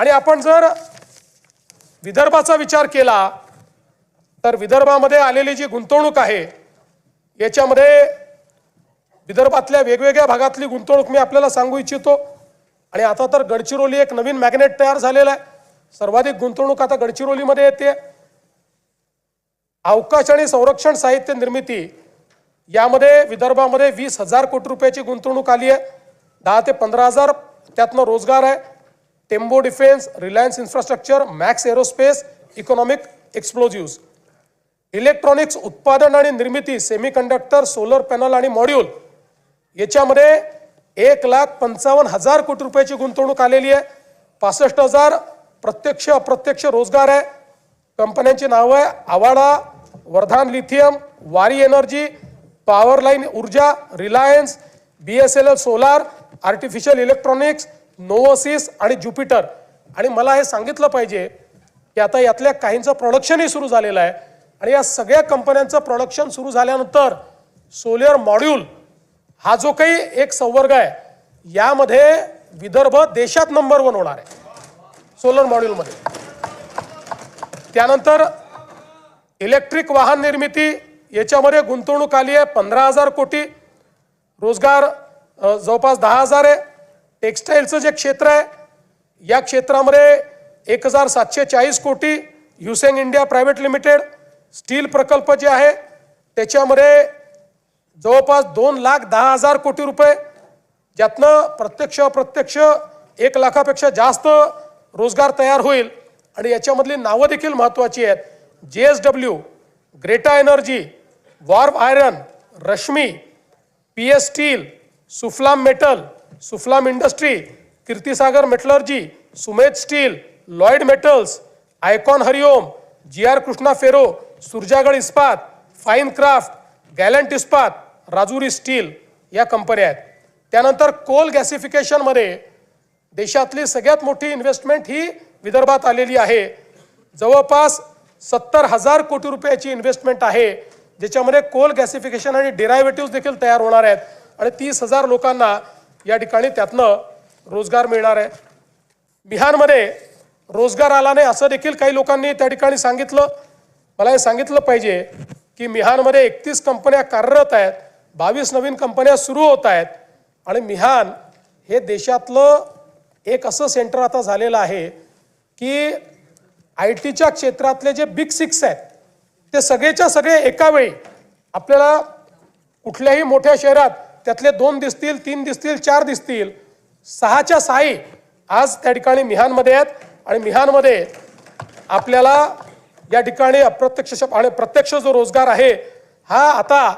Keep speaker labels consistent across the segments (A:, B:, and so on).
A: आणि आपण जर विदर्भाचा विचार केला तर विदर्भामध्ये आलेली जी गुंतवणूक आहे याच्यामध्ये विदर्भातल्या वेगवेगळ्या भागातली गुंतवणूक मी आपल्याला सांगू इच्छितो. आणि आता तर गडचिरोली एक नवीन मॅग्नेट तयार झालेला आहे. सर्वाधिक गुंतवणूक आता गडचिरोलीमध्ये येते. अवकाश आणि संरक्षण साहित्य निर्मिती यामध्ये विदर्भामध्ये वीस हजार कोटी रुपयाची गुंतवणूक आली आहे. दहा ते पंधरा हजार त्यातनं रोजगार आहे. Tembo defence Reliance infrastructure Max aerospace economic explosives electronics उत्पादन आणि निर्मिती सेमीकंडक्टर सोलर पॅनल आणि मॉड्यूल याच्यामध्ये एक लाख पंचावन्न हजार कोटी रुपयाची गुंतवणूक आलेली आहे. पासष्ट हजार प्रत्यक्ष अप्रत्यक्ष रोजगार आहे. कंपन्यांची नावं आहे. Avaada Vardhan lithium Waaree energy power line ऊर्जा Reliance B S L L solar artificial electronics Novosys आणि ज्युपिटर. आणि मला हे सांगितलं पाहिजे की आता यातल्या काहींचं प्रोडक्शनही सुरू झालेलं आहे. आणि या सगळ्या कंपन्यांचं प्रोडक्शन सुरू झाल्यानंतर सोलर मॉड्यूल हा जो काही एक संवर्ग आहे यामध्ये विदर्भ देशात नंबर वन होणार आहे. सोलर मॉड्यूलमध्ये त्यानंतर इलेक्ट्रिक वाहन निर्मिती याच्यामध्ये गुंतवणूक आली आहे पंधरा हजार कोटी. रोजगार जवळपास दहा हजार आहे. टेक्स्टाईलचं जे क्षेत्र आहे या क्षेत्रामध्ये एक हजार सातशे चाळीस कोटी Yuseng India private limited steel प्रकल्प जे आहे त्याच्यामध्ये जवळपास दोन लाख दहा हजार कोटी रुपये ज्यातनं प्रत्यक्ष अप्रत्यक्ष एक लाखापेक्षा जास्त रोजगार तयार होईल. आणि याच्यामधली नावं देखील महत्त्वाची आहेत. J S W Greta energy warm iron Rashmi P S steel Suphalam metal Suphalam industry Kirtisagar metallurgy Sumedh steel Lloyd metals Icon Hariom G R Krishna ferro Surjagad Ispat fine craft गॅलंट इस्पात Rajuri steel या कंपन्या आहेत. त्यानंतर Coal गॅसिफिकेशनमध्ये देशातली सगळ्यात मोठी investment ही विदर्भात आलेली आहे. जवळपास सत्तर हजार कोटी रुपयाची इन्व्हेस्टमेंट आहे ज्याच्यामध्ये कोल गॅसिफिकेशन आणि डिरायव्हेटिव्ह देखील तयार होणार आहेत. आणि तीस हजार लोकांना या ठिकाणी त्यातनं रोजगार मिळणार आहे. बिहारमध्ये रोजगार आला नाही असं देखील काही लोकांनी त्या ठिकाणी सांगितलं. मला हे सांगितलं पाहिजे की मिहानमध्ये एकतीस कंपन्या कार्यरत आहेत बावीस नवीन कंपन्या सुरू होत आहेत आणि मिहान हे देशातलं एक असं सेंटर आता झालेलं आहे की आय टीच्या क्षेत्रातले जे बिग सिक्स आहेत ते सगळेच्या सगळे एकावेळी आपल्याला कुठल्याही मोठ्या शहरात त्यातले दोन दिसतील तीन दिसतील चार दिसतील. सहाच्या साई आज त्या ठिकाणी मिहानमध्ये आहेत आणि मिहानमध्ये आपल्याला या ठिकाणी अप्रत्यक्ष आणि प्रत्यक्ष जो रोजगार आहे हा आता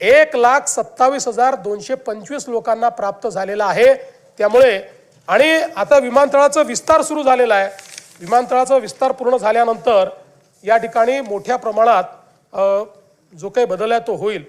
A: एक लाख सत्तावीस हजार दोनशे पंचवीस लोकांना प्राप्त झालेला आहे. त्यामुळे आणि आता विमानतळाचा विस्तार सुरू झालेला आहे. विमानतळाचा विस्तार पूर्ण झाल्यानंतर या ठिकाणी मोठ्या प्रमाणात जो काही बदल आहे तो होईल.